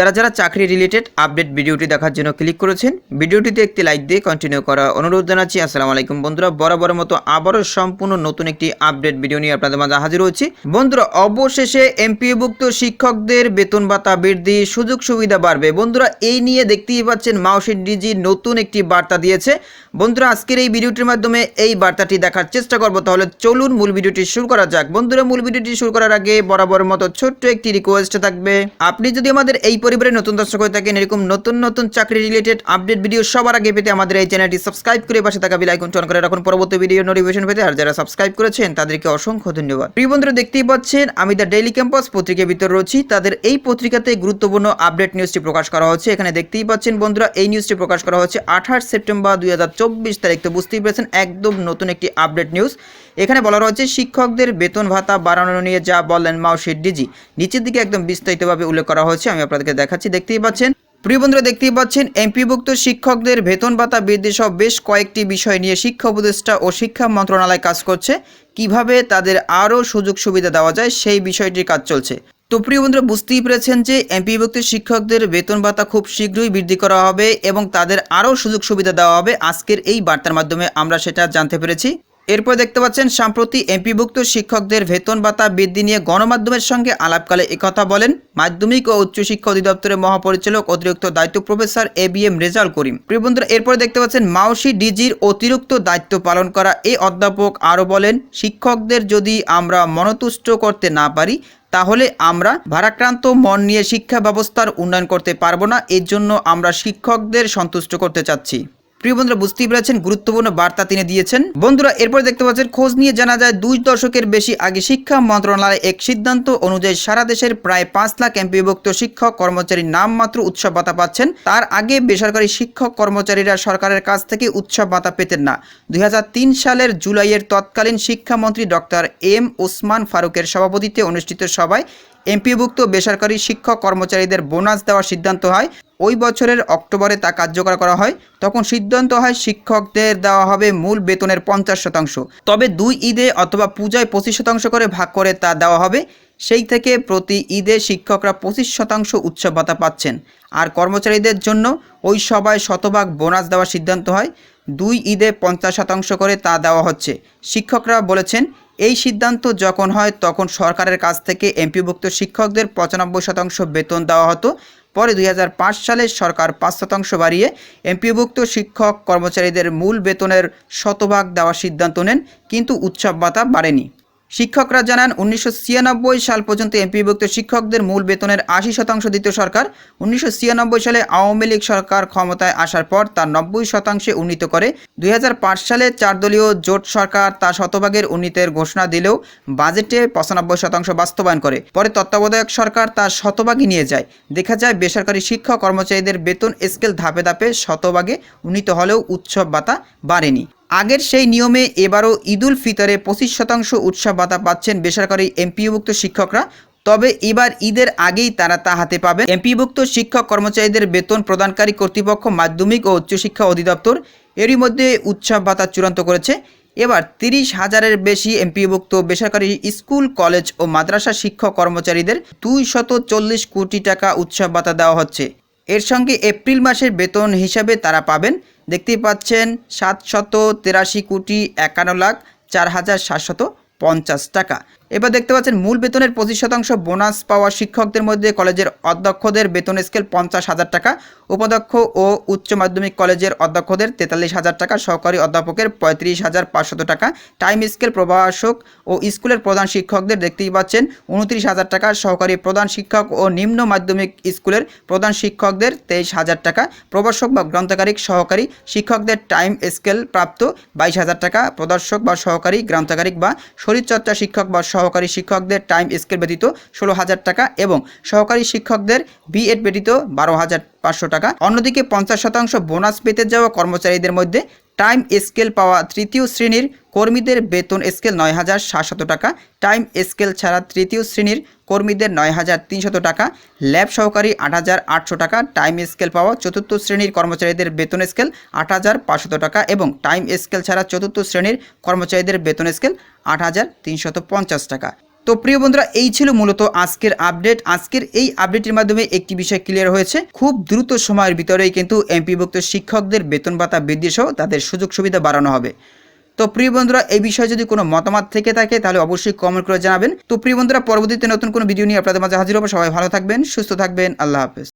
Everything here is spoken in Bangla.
যারা যারা চাকরি রিলেটেড আপডেট ভিডিওটি দেখার জন্য ক্লিক করেছেন, ভিডিওটিতে একটি লাইক দিয়ে কন্টিনিউ করা অনুরোধ জানাচ্ছি। আসসালামু আলাইকুম বন্ধুরা বরাবর মতো আবারও সম্পূর্ণ নতুন একটি আপডেট ভিডিও নিয়ে আপনাদের মাঝে হাজির হচ্ছি বন্ধুরা, অবশেষে এমপিভুক্ত শিক্ষকদের বেতন ভাতা বৃদ্ধি, সুযোগ সুবিধা বাড়বে। বন্ধুরা, এই নিয়ে দেখতেই পাচ্ছেন মাউসির ডিজি নতুন একটি বার্তা দিয়েছে। বন্ধুরা, আজকের এই ভিডিওটির মাধ্যমে এই বার্তাটি দেখার চেষ্টা করব। তাহলে চলুন মূল ভিডিওটি শুরু করা যাক। বন্ধুরা, মূল ভিডিওটি শুরু করার আগে বরাবর মতো ছোট্ট একটি রিকোয়েস্ট থাকবে। আপনি যদি আমাদের এই পরিবারে নতুন দর্শক হয়ে থাকেন, এরকম নতুন নতুন চাকরি রিলেটেড আপডেট ভিডিও সবার আগে পেতে আমাদের এই চ্যানেলটি সাবস্ক্রাইব করে পাশে থাকা বেল আইকন অন করে রাখুন। পরবর্তী ভিডিও নোটিফিকেশন পেতে আর যারা সাবস্ক্রাইব করেছেন, তাদেরকে অসংখ্য ধন্যবাদ। প্রিয় বন্ধুরা, দেখতেই পাচ্ছেন, আমি দ্য ডেইলি ক্যাম্পাস পত্রিকার ভিতরে রয়েছি। তাদের এই পত্রিকাতে গুরুত্বপূর্ণ আপডেট নিউজটি প্রকাশ করা হচ্ছে। এখানে দেখতেই পাচ্ছেন বন্ধুরা, এই নিউজটি প্রকাশ করা হচ্ছে আঠাশ সেপ্টেম্বর দুই হাজার চব্বিশ তারিখ। তো বুঝতেই পেরেছেন, একদম নতুন একটি আপডেট নিউজ এখানে বলা রয়েছে, শিক্ষকদের বেতন ভাতা বাড়ানো নিয়ে যা বললেন মাউসির ডিজি। নিচের দিকে একদম বিস্তারিতভাবে উল্লেখ করা হয়েছে, আমি আপনাদেরকে দেখাচ্ছি, দেখতেই পাচ্ছেন। প্রিয় বন্ধুরা, দেখতেই পাচ্ছেন, এমপিভুক্ত শিক্ষকদের বেতন ভাতা বৃদ্ধি সহ বেশ কয়েকটি বিষয় নিয়ে শিক্ষা উপদেষ্টা ও শিক্ষা মন্ত্রণালয় কাজ করছে। কীভাবে তাদের আরও সুযোগ সুবিধা দেওয়া যায়, সেই বিষয়টির কাজ চলছে। তো প্রিয় বন্ধুরা, বুঝতেই পেরেছেন যে এমপিভুক্ত শিক্ষকদের বেতন ভাতা খুব শীঘ্রই বৃদ্ধি করা হবে এবং তাদের আরও সুযোগ সুবিধা দেওয়া হবে। আজকের এই বার্তার মাধ্যমে আমরা সেটা জানতে পেরেছি। এরপর দেখতে পাচ্ছেন, সম্প্রতি এমপিভুক্ত শিক্ষকদের বেতন ভাতা বৃদ্ধি নিয়ে গণমাধ্যমের সঙ্গে আলাপকালে একথা বলেন মাধ্যমিক ও উচ্চশিক্ষা অধিদপ্তরের মহাপরিচালক অতিরিক্ত দায়িত্ব professor A B M Rezaul Karim. প্রিয় বন্ধুরা, এরপর দেখতে পাচ্ছেন মাওসি ডিজির অতিরিক্ত দায়িত্ব পালন করা এই অধ্যাপক আরও বলেন, শিক্ষকদের যদি আমরা মনতুষ্ট করতে না পারি, তাহলে আমরা ভারাক্রান্ত মন নিয়ে শিক্ষা ব্যবস্থার উন্নয়ন করতে পারব না। এর জন্য আমরা শিক্ষকদের সন্তুষ্ট করতে চাচ্ছি। প্রিয় বন্ধুরা, বুঝতেই পেরেছেন, গুরুত্বপূর্ণ বার্তা তিনি দিয়েছেন। বন্ধুরা, এরপর দেখতে পাচ্ছেন, খোঁজ নিয়ে জানা যায়, দুই দশকের বেশি আগে শিক্ষা মন্ত্রণালয় এক সিদ্ধান্ত অনুযায়ী সারা দেশের প্রায় পাঁচ লাখ এমপিভুক্ত শিক্ষক কর্মচারী নামমাত্র উৎসব ভাতা পাচ্ছেন। তার আগে বেসরকারি শিক্ষক কর্মচারীরা সরকারের কাছ থেকে উৎসব ভাতা পেতেন না। দুই হাজার তিন সালের জুলাইয়ের তৎকালীন শিক্ষামন্ত্রী ডক্টর এম ওসমান ফারুকের সভাপতিত্বে অনুষ্ঠিত সভায় এমপিভুক্ত বেসরকারি শিক্ষক কর্মচারীদের বোনাস দেওয়ার সিদ্ধান্ত হয়। ওই বছরের অক্টোবরে তা কার্যকর করা হয়, তখন সিদ্ধান্ত হয় শিক্ষকদের দেওয়া হবে মূল বেতনের পঞ্চাশ শতাংশ। তবে দুই ঈদে অথবা পূজায় পঁচিশ শতাংশ করে ভাগ করে তা দেওয়া হবে, সেই থেকে প্রতি ঈদে শিক্ষকরা পঁচিশ শতাংশ উৎসব ভাতা পাচ্ছেন। আর কর্মচারীদের জন্য ওই সবাই শতভাগ বোনাস দেওয়ার সিদ্ধান্ত হয়, দুই ঈদে পঞ্চাশ শতাংশ করে তা দেওয়া হচ্ছে। শিক্ষকরা বলেছেন, এই সিদ্ধান্ত যখন হয়, তখন সরকারের কাছ থেকে এমপিভুক্ত শিক্ষকদের পঁচানব্বই শতাংশ বেতন দেওয়া হতো পরে দুই হাজার পাঁচ সালে সরকার পাঁচ শতাংশ বাড়িয়ে এমপিভুক্ত শিক্ষক কর্মচারীদের মূল বেতনের শতভাগ দেওয়ার সিদ্ধান্ত নেন, কিন্তু উৎসব বাতা বাড়েনি। শিক্ষকরা জানান, উনিশশো ছিয়ানব্বই সাল পর্যন্ত এমপিভুক্ত শিক্ষকদের মূল বেতনের আশি শতাংশ দিত সরকার। উনিশশো ছিয়ানব্বই সালে আওয়ামী লীগ সরকার ক্ষমতায় আসার পর তা নব্বই শতাংশে উন্নীত করে। দুই হাজার পাঁচ সালে চার দলীয় জোট সরকার তা শতভাগের উন্নীতের ঘোষণা দিলেও বাজেটে পঁচানব্বই শতাংশ বাস্তবায়ন করে। পরে তত্ত্বাবধায়ক সরকার তা শতভাগই নিয়ে যায়। দেখা যায়, বেসরকারি শিক্ষক কর্মচারীদের বেতন স্কেল ধাপে ধাপে শতভাগে উন্নীত হলেও উৎসব ভাতা বাড়েনি। আগের সেই নিয়মে এবারও ঈদুল ফিতরে পঁচিশ শতাংশ উৎসব ভাতা পাচ্ছেন বেসরকারি এমপিভুক্ত শিক্ষকরা। তবে এবার ঈদের আগেই তারা তা হাতে পাবেন। এমপিভুক্ত শিক্ষক কর্মচারীদের বেতন প্রদানকারী কর্তৃপক্ষ মাধ্যমিক ও উচ্চশিক্ষা অধিদপ্তর এরই মধ্যে উৎসব ভাতা চূড়ান্ত করেছে। এবার তিরিশ হাজারের বেশি এমপিভুক্ত বেসরকারি স্কুল, কলেজ ও মাদ্রাসা শিক্ষক কর্মচারীদের দুই কোটি টাকা উৎসব ভাতা দেওয়া হচ্ছে। এর সঙ্গে এপ্রিল মাসের বেতন হিসাবে তারা পাবেন। দেখতে পাচ্ছেন, সাতশত তেরাশি কোটি একান্ন লাখ চার হাজার সাতশত পঞ্চাশ টাকা। এবার দেখতে পাচ্ছেন মূল বেতনের পঁচিশ শতাংশ বোনাস পাওয়া শিক্ষকদের মধ্যে কলেজের অধ্যক্ষদের বেতন স্কেল পঞ্চাশ হাজার টাকা, উপাধ্যক্ষ ও উচ্চ মাধ্যমিক কলেজের অধ্যক্ষদের তেতাল্লিশ হাজার টাকা, সহকারী অধ্যাপকের পঁয়ত্রিশ হাজার পাঁচশত টাকা। টাইম স্কেল প্রভাষক ও স্কুলের প্রধান শিক্ষকদের দেখতেই পাচ্ছেন উনত্রিশ হাজার টাকা, সহকারী প্রধান শিক্ষক ও নিম্ন মাধ্যমিক স্কুলের প্রধান শিক্ষকদের তেইশ হাজার টাকা। প্রভাষক বা গ্রন্থকারিক সহকারী শিক্ষকদের টাইম স্কেল প্রাপ্ত বাইশ হাজার টাকা, প্রদর্শক বা সহকারী গ্রন্থকারিক বা শরীরচর্চা শিক্ষক বা সহকারী শিক্ষকদের টাইম স্কেল ব্যতীত ষোলো হাজার টাকা এবং সহকারী শিক্ষকদের বিএড ব্যতীত বারো হাজার পাঁচশো টাকা। অন্যদিকে পঞ্চাশ শতাংশ বোনাস পেতে যাওয়া কর্মচারীদের মধ্যে টাইম স্কেল পাওয়া তৃতীয় শ্রেণির কর্মীদের বেতন স্কেল নয় হাজার সাতশত টাকা, টাইম স্কেল ছাড়া তৃতীয় শ্রেণির কর্মীদের নয় হাজার তিনশত টাকা, ল্যাব সহকারী আট হাজার আটশো টাকা, টাইম স্কেল পাওয়া চতুর্থ শ্রেণির কর্মচারীদের বেতন স্কেল আট হাজার পাঁচশত টাকা এবং টাইম স্কেল ছাড়া চতুর্থ শ্রেণির কর্মচারীদের বেতন স্কেল আট হাজার তিনশত পঞ্চাশ টাকা। তো প্রিয় বন্ধুরা, এই ছিল মূলত আজকের আপডেট আজকের এই আপডেটের মাধ্যমে একটি বিষয় ক্লিয়ার হয়েছে। খুব দ্রুত সময়ের ভিতরেই কিন্তু এমপিভুক্ত শিক্ষকদের বেতন ভাতা বৃদ্ধি সহ তাদের সুযোগ সুবিধা বাড়ানো হবে। তো প্রিয় বন্ধুরা, এই বিষয়ে যদি কোনো মতামত থেকে থাকে, তাহলে অবশ্যই কমেন্ট করে জানাবেন। তো প্রিয় বন্ধুরা, পরবর্তীতে নতুন কোনো ভিডিও নিয়ে আপনাদের মাঝে হাজির হব। সবাই ভালো থাকবেন, সুস্থ থাকবেন। আল্লাহ হাফেজ।